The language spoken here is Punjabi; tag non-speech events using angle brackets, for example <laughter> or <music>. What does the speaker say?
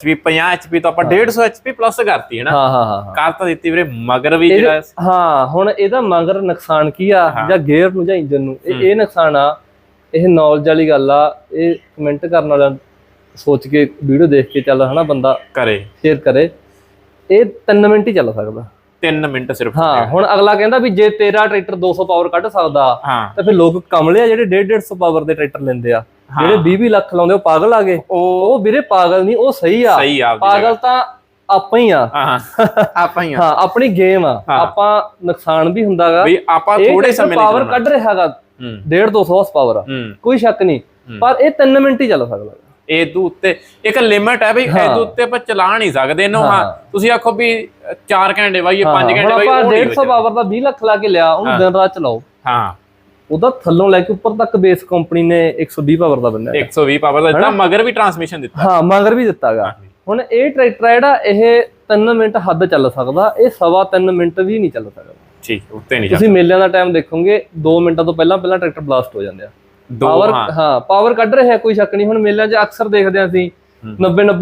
HP 50 HP ਤੋਂ ਆਪਾਂ 150 HP ਪਲੱਸ ਕਰਤੀ ਹੈ ਨਾ। ਹਾਂ ਹਾਂ ਹਾਂ ਕਰ ਤਾਂ ਦਿੱਤੀ ਵੀਰੇ ਮਗਰ ਵੀ ਜਿਹੜਾ ਹਾਂ ਹੁਣ ਇਹਦਾ ਮਗਰ ਨੁਕਸਾਨ ਕੀ ਆ। ਜਾਂ ਗੇਅਰ ਨੂੰ ਜਾਂ ਇੰਜਨ ਨੂੰ? ਇਹ ਨੁਕਸਾਨ ਆ। ਇਹ ਨੌਲੇਜ ਵਾਲੀ ਗੱਲ ਆ। ਇਹ ਕਮੈਂਟ ਕਰਨ ਵਾਲਾ ਸੋਚ ਕੇ ਵੀਡੀਓ ਦੇਖ ਕੇ ਚੱਲ ਹਨਾ ਬੰਦਾ। ਕਰੇ। ਸ਼ੇਅਰ ਕਰੇ। ਇਹ 3 ਮਿੰਟ ਹੀ ਚੱਲ ਸਕਦਾ। 3 ਮਿੰਟ ਸਿਰਫ। ਹਾਂ ਹੁਣ ਅਗਲਾ ਕਹਿੰਦਾ ਵੀ ਜੇ ਤੇਰਾ ਟਰੈਕਟਰ 200 ਪਾਵਰ ਕੱਢ ਸਕਦਾ ਤਾਂ ਫਿਰ ਲੋਕ ਕਮਲੇ ਆ ਜਿਹੜੇ 1.5 150 ਪਾਵਰ ਦੇ ਟਰੈਕਟਰ ਲੈਂਦੇ ਆ। ਜਿਹੜੇ 20 20 ਲੱਖ ਲਾਉਂਦੇ ਉਹ ਪਾਗਲ ਆ ਗਏ। ਉਹ ਵੀਰੇ ਪਾਗਲ ਨਹੀਂ ਉਹ ਸਹੀ ਆ। ਸਹੀ ਆ ਆਪਦੀ ਪਾਗਲ ਤਾਂ ਆਪਾਂ ਹੀ ਆ। <laughs> ਆਪਾਂ ਹੀ ਆ। ਹਾਂ ਆਪਣੀ ਗੇਮ ਆ। ਆਪਾਂ ਨੁਕਸਾਨ ਵੀ ਹੁੰਦਾਗਾ। ਵੀ ਆਪਾਂ ਥੋੜੇ ਸਮੇਂ ਲਈ ਪਾਵਰ। ਕੱਢ ਰਿਹਾਗਾ। ਹੂੰ। 1.5 200 ਹਾਰਸ ਪਾਵਰ ਆ। ਕੋਈ ਸ਼ੱਕ ਨਹੀਂ। ਪਰ ਇਹ 3 ਮਿੰਟ ਹੀ ਚੱਲ ਸਕਦਾ। ਇਹ ਤੋਂ ਉੱਤੇ ਇੱਕ ਲਿਮਟ ਹੈ ਬਈ ਇਹ ਤੋਂ ਉੱਤੇ ਆਪਾਂ ਚਲਾ ਨਹੀਂ ਸਕਦੇ ਇਹਨੂੰ ਹਾਂ। ਤੁਸੀਂ ਆਖੋ ਵੀ 4 ਘੰਟੇ ਬਾਈ 5 ਹੁਣ ਘੰਟੇ ਬਾਈ ਆਪਾਂ ਉਹ ਨਹੀਂ 150 ਪਾਵਰ ਦਾ 20 ਲੱਖ ਲਾ ਕੇ ਲਿਆ ਉਹਨੂੰ ਦਿਨ ਰਾਤ ਚਲਾਓ। ਹਾਂ। ਉਹਦਾ ਥੱਲੋਂ ਲੈ ਕੇ ਉੱਪਰ ਤੱਕ ਬੇਸ ਕੰਪਨੀ ਨੇ 120 ਪਾਵਰ ਦਾ ਬੰਨਿਆ 120 ਪਾਵਰ ਦਾ ਦਿੱਤਾ ਮਗਰ ਵੀ ਟਰਾਂਸਮਿਸ਼ਨ ਦਿੱਤਾ। ਹਾਂ ਮਗਰ ਵੀ ਦਿੱਤਾਗਾ। ਹੁਣ ਇਹ ਟਰੈਕਟਰ ਆ ਜਿਹੜਾ ਇਹ 3 ਮਿੰਟ ਹੱਦ ਚੱਲ ਸਕਦਾ ਇਹ ਸਵਾ 3 ਮਿੰਟ ਵੀ ਨਹੀਂ ਚੱਲ ਸਕਦਾ। ਠੀਕ ਉੱਤੇ ਨਹੀਂ ਜਾ ਤੁਸੀਂ ਮੇਲਿਆਂ ਦਾ ਟਾਈਮ ਦੇਖੋਗੇ 2 ਮਿੰਟਾਂ ਤੋਂ ਪਹਿਲਾਂ ਪਹਿਲਾਂ ਟਰੈਕਟਰ ਬਲਾਸਟ ਹੋ ਜਾਂਦੇ ਆ। ਪਾਵਰ ਹਾਂ। ਹਾਂ ਪਾਵਰ ਕੱਢ ਰਿਹਾ ਕੋਈ ਸ਼ੱਕ ਨਹੀਂ। ਹੁਣ ਮੇਲਿਆਂ 'ਚ ਅਕਸਰ ਦੇਖਦੇ ਆ ਅਸੀਂ 90 90